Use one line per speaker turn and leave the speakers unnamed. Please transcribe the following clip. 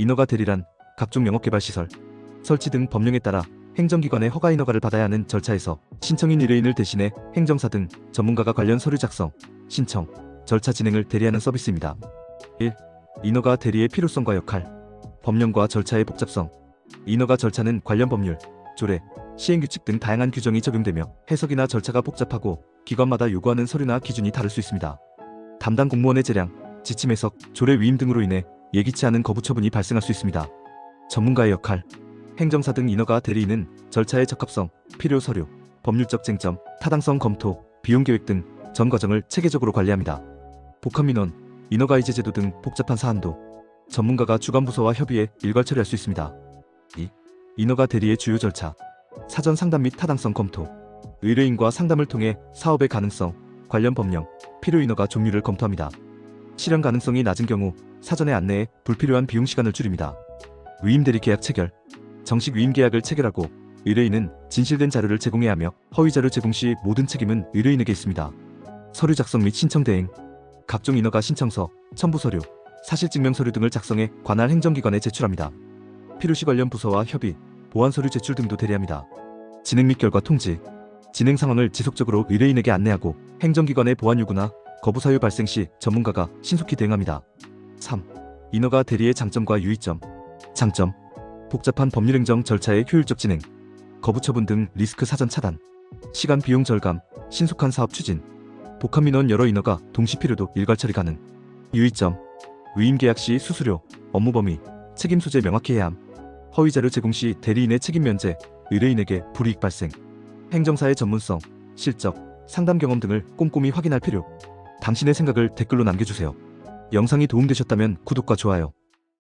인허가 대리란 각종 영업개발시설, 설치 등 법령에 따라 행정기관의 허가 인허가를 받아야 하는 절차에서 신청인 의뢰인을 대신해 행정사 등 전문가가 관련 서류 작성, 신청, 절차 진행을 대리하는 서비스입니다. 1. 인허가 대리의 필요성과 역할 법령과 절차의 복잡성 인허가 절차는 관련 법률, 조례, 시행규칙 등 다양한 규정이 적용되며 해석이나 절차가 복잡하고 기관마다 요구하는 서류나 기준이 다를 수 있습니다. 담당 공무원의 재량, 지침 해석, 조례 위임 등으로 인해 예기치 않은 거부 처분이 발생할 수 있습니다. 전문가의 역할 행정사 등 인허가 대리인은 절차의 적합성, 필요 서류, 법률적 쟁점, 타당성 검토, 비용 계획 등 전 과정을 체계적으로 관리합니다. 복합민원, 인허가 이제 제도 등 복잡한 사안도 전문가가 주관 부서와 협의해 일괄 처리할 수 있습니다. 2. 인허가 대리의 주요 절차 사전 상담 및 타당성 검토 의뢰인과 상담을 통해 사업의 가능성, 관련 법령, 필요 인허가 종류를 검토합니다. 실현 가능성이 낮은 경우 사전에 안내해 불필요한 비용 시간을 줄입니다. 위임 대리 계약 체결 정식 위임 계약을 체결하고 의뢰인은 진실된 자료를 제공해야 하며 허위 자료 제공 시 모든 책임은 의뢰인에게 있습니다. 서류 작성 및 신청 대행 각종 인허가 신청서, 첨부 서류, 사실증명 서류 등을 작성해 관할 행정기관에 제출합니다. 필요시 관련 부서와 협의, 보안 서류 제출 등도 대리합니다. 진행 및 결과 통지, 진행 상황을 지속적으로 의뢰인에게 안내하고 행정기관의 보안 요구나 거부 사유 발생 시 전문가가 신속히 대응합니다. 3. 인허가 대리의 장점과 유의점. 장점. 복잡한 법률행정 절차의 효율적 진행. 거부 처분 등 리스크 사전 차단. 시간 비용 절감. 신속한 사업 추진. 복합민원 여러 인허가 동시 필요도 일괄 처리 가능. 유의점. 위임 계약 시 수수료, 업무 범위, 책임 소재 명확히 해야 함. 허위 자료 제공 시 대리인의 책임 면제, 의뢰인에게 불이익 발생. 행정사의 전문성, 실적, 상담 경험 등을 꼼꼼히 확인할 필요. 당신의 생각을 댓글로 남겨주세요. 영상이 도움되셨다면 구독과 좋아요,